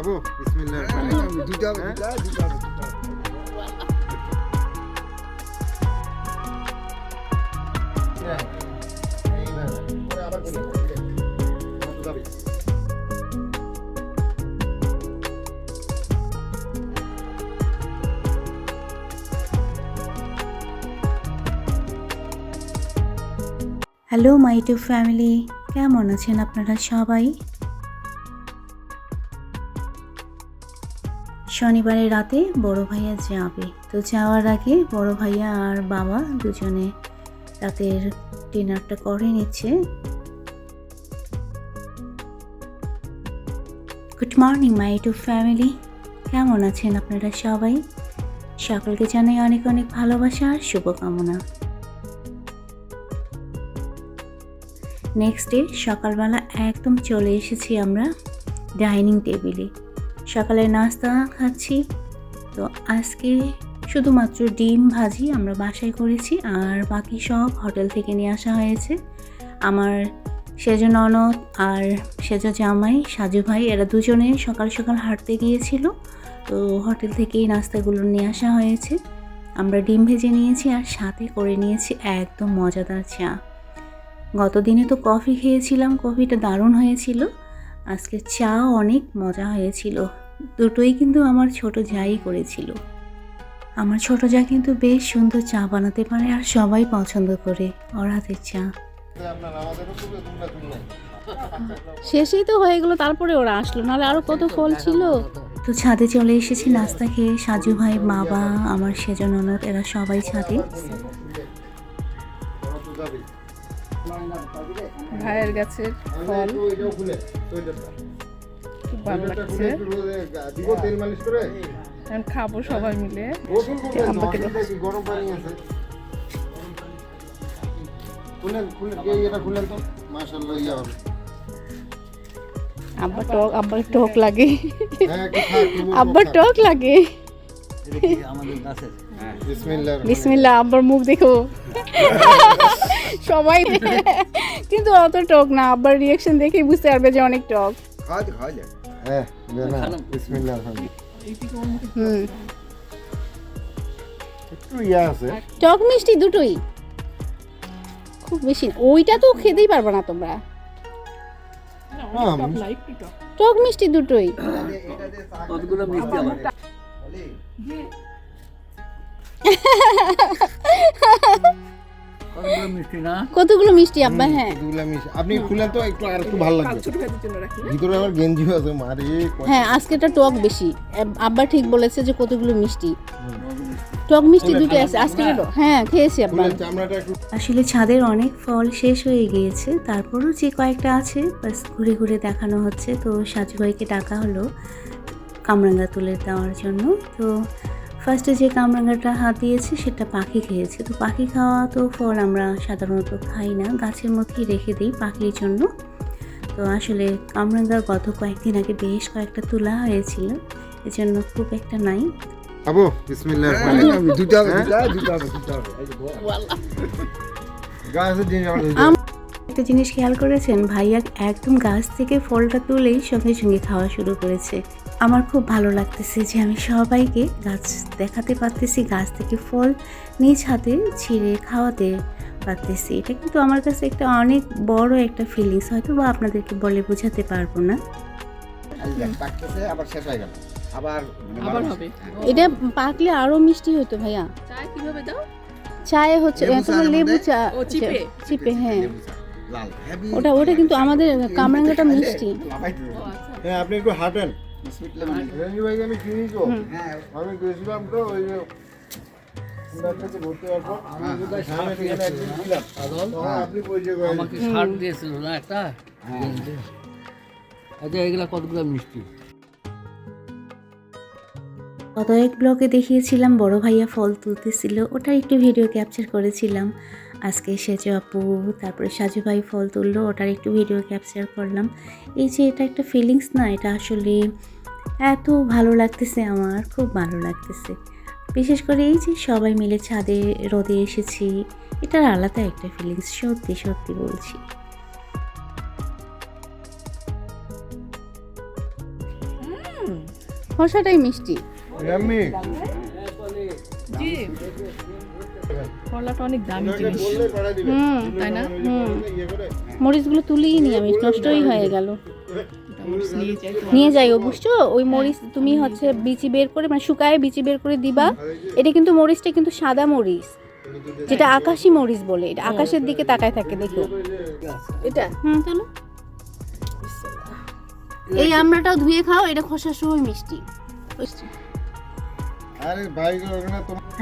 খাব বিসমিল্লাহ দিতে হবে হ্যাঁ? দিতে হবে, হবে, দিতে হবে। হ্যালো মাই টু ফ্যামিলি কেমন আছেন আপনারা সবাই শনিবারের রাতে বড় ভাইয়া যাবে। তো যাওয়ার আগে বড় ভাইয়া আর বাবা দুজনে রাতের ডিনারটা করে নিচ্ছে। Good morning my to family কেমন আছেন আপনারা সবাই? সকলকে জানাই অনেক অনেক ভালোবাসা আর শুভকামনা। নেক্সট ডে সকালবেলা একদম চলে এসেছি আমরা ডাইনিং টেবিলে সকালে নাস্তা খাচ্ছি। তো আজকে শুধুমাত্র ডিম ভাজি আমরা বাসায় করেছি আর বাকি সব হোটেল থেকে নিয়ে আসা হয়েছে। আমার সেজ ননদ আর সেজ জামাই, সাজু ভাই এরা দুজনে সকাল সকাল হাঁটতে গিয়েছিল। তো হোটেল থেকেই নাস্তাগুলো নিয়ে আসা হয়েছে। আমরা ডিম ভেজে নিয়েছি আর সাথে করে নিয়েছি একদম মজাদার চা। গতদিনে তো কফি খেয়েছিলাম, কফিটা দারুণ হয়েছিল। আজকে চা অনেক মজা হয়েছিল। দুটোই কিন্তু আমার ছোট যাই করেছিল। আমার ছোট যা কিন্তু বেশ সুন্দর চা বানাতে পারে আর সবাই পছন্দ করে ওর হাতের চা। শেষেই তো হয়ে গেলো তারপরে ওরা আসলো নাহলে আরও কত ফল ছিল। তো ছাদে চলে এসেছি নাস্তা খেয়ে সাজু ভাই বাবা আমার সেজ ননদ এরা সবাই ছাদে। ভাইয়ের গাছের ফল। খুব ভালো লাগছে। এখন খাব সবাই মিলে। গোসল করবেন না, আব্বাকে দাও। অসুবিধা কি? গরম পানি আছে? খুলেন খুলেন এটা খুলেন তো। মাশাআল্লাহ ইয়া হবে। আব্বার টক আব্বার টক লাগে। হ্যাঁ টক লাগে। বিসমিল্লাহ বিসমিল্লাহ আব্বার মুখ দেখো। সবাই কিন্তু অত টক না। আব্বার রিয়াকশন দেখেই বুঝতে পারবে যে অনেক টক। খাওয়া খাওয়া যায়। হ্যাঁ বিসমিল্লাহ হুম। একটু ইয়া আছে টক মিষ্টি দুটোই। খুব বেশি ওইটা তো খেতেই পারবে না তোমরা। হ্যাঁ টক মিষ্টি দুটোই। কতগুলো মিষ্টি কতগুলো মিষ্টি না? কতগুলো মিষ্টি আব্বা হ্যাঁ। এগুলা মিশ- আপনি খুলেন তো একটু আর একটু ভালো লাগবে। ভিতরে আবার গেঞ্জি আছে মারে হ্যাঁ আজকেটা টক বেশি। আব্বা ঠিক বলেছে যে কতগুলো মিষ্টি। টক মিষ্টি দুটো আছে আজকে হ্যাঁ খেয়েছি আব্বা। খুলেন চামড়াটা একটু। আসলে ছাদের অনেক ফল শেষ হয়ে গিয়েছে তারপরও যে কয়েকটা আছে বাস ঘুরে ঘুরে দেখানো হচ্ছে। তো সাজু ভাইকে ডাকা হলো কামরাঙ্গা তুলে দেওয়ার জন্য। তো ফার্স্টে যে কামরাঙ্গাটা হাত দিয়েছে সেটা পাখি খেয়েছে। তো পাখি খাওয়া তো ফল আমরা সাধারণত খাই না। গাছের মধ্যেই রেখে দিই পাখির জন্য। তো আসলে কামরাঙ্গা গত কয়েকদিন আগে বেশ কয়েকটা তোলা হয়েছিল। এজন্য খুব একটা নাই। বিসমিল্লাহ। গাছের একটা জিনিস খেয়াল করেছেন ভাইয়া একদম গাছ থেকে ফলটা তুলেই সঙ্গে সঙ্গে খাওয়া শুরু করেছে। আমার খুব ভালো লাগতেছে যে আমি সবাইকে গাছ দেখাতে পারতেছি গাছ থেকে ফল নিজ হাতে ছিঁড়ে খাওয়াতে পারতেছি। এটা কিন্তু আমার কাছে একটা অনেক বড় একটা ফিলিংস হয়তো বা আপনাদেরকে বলে বোঝাতে পারব না। এই দেখ, পাকতেছে, আবার শেষ হয়ে গেল। আবার মানে আবার হবে। এটা পাকলে আরও মিষ্টি হতো ভাইয়া। চায় কীভাবে দাও? চায়ে হচ্ছে লেবু তোমার লেবু চা চিপে? চিপে হ্যাঁ। ওটা ওটা কিন্তু আমাদের কামরাঙ্গাটা মিষ্টি। আচ্ছা। হ্যাঁ আপনি একটু হাঁটেন। বিসমিল্লাহ বলি। রেঞ্জি ভাইকে আমি চিনি তো হ্যাঁ, আমি গেছিলাম তো ওই যে ডাক্তারকে ভর্তি হওয়ার পর আমি যদি সামনে এখানে একদিন ছিলাম। তখন আপনি পরিচয় করে আমাকে শার্ট দিয়েছিল না একটা? আচ্ছা এগুলা কতগুলো মিষ্টি? গত এক ব্লগে দেখিয়েছিলাম বড় ভাইয়া ফল তুলতেছিল ওটা একটু ভিডিও ক্যাপচার করেছিলাম। আজকে সেজো আপু তারপরে সাজু ভাই ফল তুললো ওটার একটু ভিডিও ক্যাপচার করলাম। এই যে এটা একটা ফিলিংস না এটা আসলে এত ভালো লাগতেছে আমার খুব ভালো লাগতেছে। বিশেষ করে এই যে সবাই মিলে ছাদে রোদে এসেছি এটার আলাদা একটা ফিলিংস সত্যি সত্যি বলছি। খোসাটাই মিষ্টি। করলাটা অনেক দামি জিনিস। হুম তাই না? হুম। ইয়ে মরিচগুলো তুলেই নি আমি নষ্টই হয়ে গেল। নিয়ে যাই ও বুঝছ ওই মরিচ তুমি হচ্ছে বিচি বের করে মানে শুকায় বিচি বের করে দিবা। এটা কিন্তু মরিচটা কিন্তু সাদা মরিচ। যেটা আকাশি মরিচ বলে এটা আকাশের দিকে তাকায় থাকে দেখো। এটা? হুম চলো। এই আমড়াটাও ধুয়ে খাও এটা খোসা সহ মিষ্টি। আরে ভাই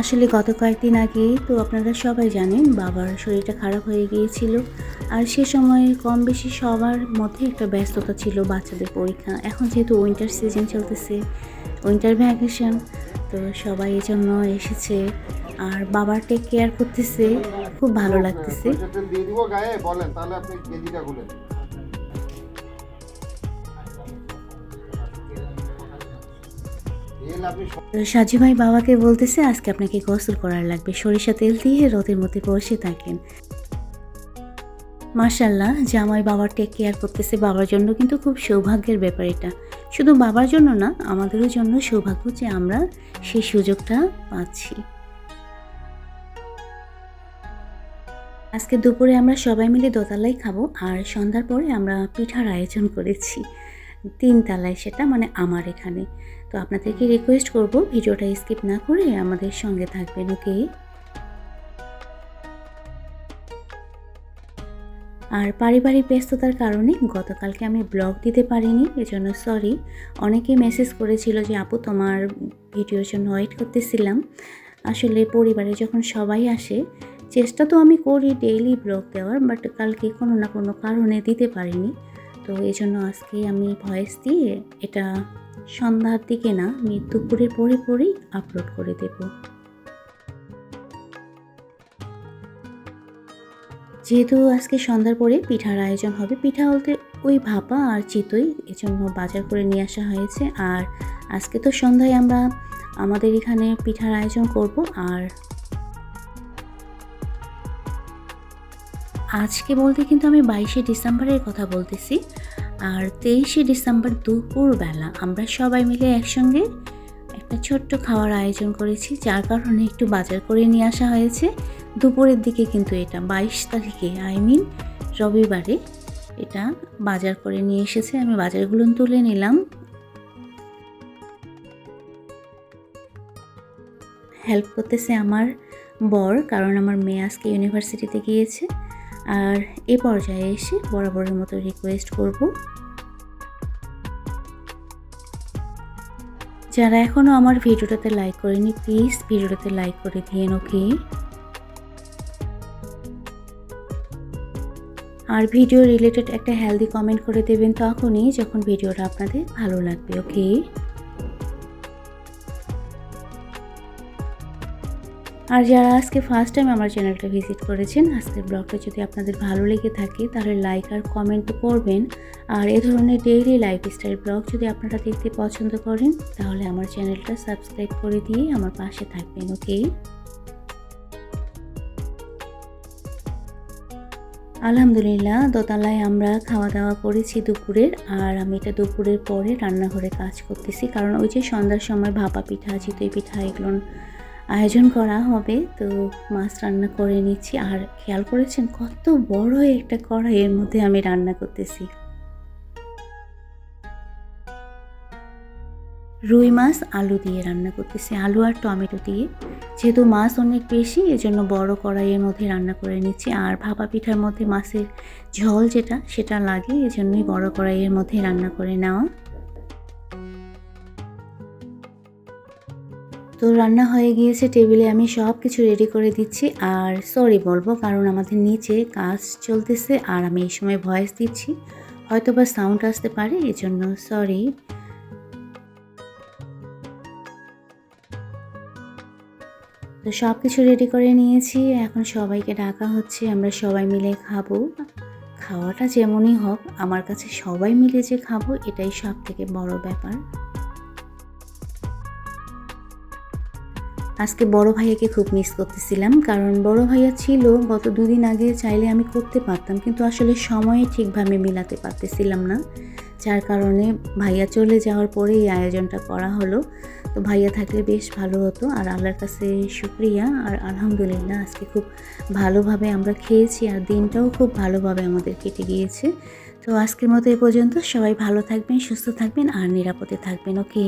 আসলে গত কয়েকদিন আগে তো আপনারা সবাই জানেন বাবার শরীরটা খারাপ হয়ে গিয়েছিল আর সে সময় কম বেশি সবার মধ্যে একটা ব্যস্ততা ছিল বাচ্চাদের পরীক্ষা। এখন যেহেতু উইন্টার সিজন চলতেছে উইন্টার ভ্যাকেশন তো সবাই এই জন্য এসেছে আর বাবার টেক কেয়ার করতেছে, খুব ভালো লাগতেছে। সাজু ভাই বাবাকে বলতেছে, আজকে আপনাকে গোসল করার লাগবে। সরিষা তেল দিয়ে রোদের মধ্যে বসে থাকেন। মার্শাল্লাহ জামাই বাবার টেক কেয়ার করতেছে। বাবার জন্য কিন্তু খুব সৌভাগ্যের ব্যাপার এটা। শুধু বাবার জন্য না, আমাদেরও জন্য সৌভাগ্য যে আমরা সেই সুযোগটা পাচ্ছি। আজকে দুপুরে আমরা সবাই মিলে দোতলায় খাব, আর সন্ধ্যার পরে আমরা পিঠার আয়োজন করেছি। তিন তালায় সেটা মানে আমার এখানে। তো আপনাদেরকে রিকোয়েস্ট করব ভিডিওটা স্কিপ না করে আমাদের সঙ্গে থাকবেন ওকে আর পারিবারিক ব্যস্ততার কারণে গতকালকে আমি ব্লগ দিতে পারিনি, এজন্য সরি অনেকে মেসেজ করেছিল যে, আপু, তোমার ভিডিওর জন্য ওয়েট করতেছিলাম। আসলে পরিবারে যখন সবাই আসে, চেষ্টা তো আমি করি ডেইলি ব্লগ দেওয়ার বাট কালকে কোনো না কোনো কারণে দিতে পারিনি। তো এই জন্য আজকে আমি ভয়েস দিয়ে এটা সন্ধ্যার দিকে না, আমি দুপুরের পরে পরেই আপলোড করে দেব। যেহেতু আজকে সন্ধ্যার পরে পিঠার আয়োজন হবে, পিঠা বলতে ওই ভাপা আর চিতই এজন্য বাজার করে নিয়ে আসা হয়েছে। আর আজকে তো সন্ধ্যায় আমরা আমাদের এখানে পিঠার আয়োজন করব, আর আজকে বলতে কিন্তু আমি বাইশে ডিসেম্বরের কথা বলতেছি, আর তেইশে ডিসেম্বর দুপুরবেলা আমরা সবাই মিলে একসঙ্গে একটা ছোট্ট খাওয়ার আয়োজন করেছি, যার কারণে একটু বাজার করে নিয়ে আসা হয়েছে। দুপুরের দিকে কিন্তু এটা, বাইশ তারিখে আই মিন রবিবারে এটা বাজার করে নিয়ে এসেছে। আমি বাজারগুলো তুলে নিলাম। হেল্প করতেছে আমার বর, কারণ আমার মেয়ে আজকে ইউনিভার্সিটিতে গিয়েছে। আর এ পর্যায়ে এসে বরাবরের মতো রিকোয়েস্ট করব। যারা এখনও আমার ভিডিওটাতে লাইক করেনি প্লিজ ভিডিওটাতে লাইক করে দিয়েন ওকে আর ভিডিও রিলেটেড একটা হেলদি কমেন্ট করে দেবেন তখনই যখন ভিডিওটা আপনাদের ভালো লাগবে ওকে আর যারা আজকে ফার্স্ট টাইম আমার চ্যানেলটা ভিজিট করেছেন, আজকের ব্লগটা যদি আপনাদের ভালো লেগে থাকে, তাহলে লাইক আর কমেন্ট করবেন। আর এ ধরনের ডেইলি লাইফস্টাইল ব্লগ যদি আপনারা দেখতে পছন্দ করেন, তাহলে আমার চ্যানেলটা সাবস্ক্রাইব করে দিয়ে আমার পাশে থাকবেন ওকে আলহামদুলিল্লাহ, দোতলায় আমরা খাওয়া দাওয়া করেছি দুপুরের, আর আমি এটা দুপুরের পরে রান্নাঘরে কাজ করতেছি। কারণ ওই যে সন্ধ্যার সময় ভাপা পিঠা, চিতই পিঠা, এগুলো আয়োজন করা হবে। তো মাছ রান্না করে নিচ্ছি। আর খেয়াল করেছেন? কত বড় একটা কড়াইয়ের মধ্যে আমি রান্না করতেছি। রুই মাছ, আলু দিয়ে রান্না করতেছি। আলু আর টমেটো দিয়ে। যেহেতু মাছ অনেক বেশি, এজন্য বড় কড়াইয়ের মধ্যে রান্না করে নিচ্ছি। আর ভাপা পিঠার মধ্যে মাছের ঝোল যেটা, সেটা লাগে, এজন্যই বড় কড়াইয়ের মধ্যে রান্না করে নেওয়া। তো রান্না হয়ে গিয়েছে, টেবিলে আমি সব কিছু রেডি করে দিচ্ছি। আর সরি বলব, কারণ আমাদের নিচে কাজ চলতেছে আর আমি এই সময় ভয়েস দিচ্ছি। হয়তো বা সাউন্ড আসতে পারে, এজন্য সরি তো সব কিছু রেডি করে নিয়েছি, এখন সবাইকে ডাকা হচ্ছে, আমরা সবাই মিলে খাব। খাওয়াটা যেমনই হোক, আমার কাছে সবাই মিলে যে খাব, এটাই সব থেকে বড় ব্যাপার। আজকে বড় ভাইয়াকে খুব মিস করতেছিলাম, কারণ বড় ভাইয়া ছিল, গত দুদিন আগে চাইলে আমি করতে পারতাম, কিন্তু আসলে সময়ে ঠিকভাবে মিলাতে পারতেছিলাম না। যার কারণে ভাইয়া চলে যাওয়ার পরে এই আয়োজনটা করা হলো। তো ভাইয়া থাকলে বেশ ভালো হতো, আর আল্লাহর কাছে শুক্রিয়া, আর আলহামদুলিল্লাহ আজকে খুব ভালোভাবে আমরা খেয়েছি, আর দিনটাও খুব ভালোভাবে আমাদের কেটে গিয়েছে। তো আজকের মতো এ পর্যন্ত, সবাই ভালো থাকবেন, সুস্থ থাকবেন, আর নিরাপদে থাকবেন, ওকে?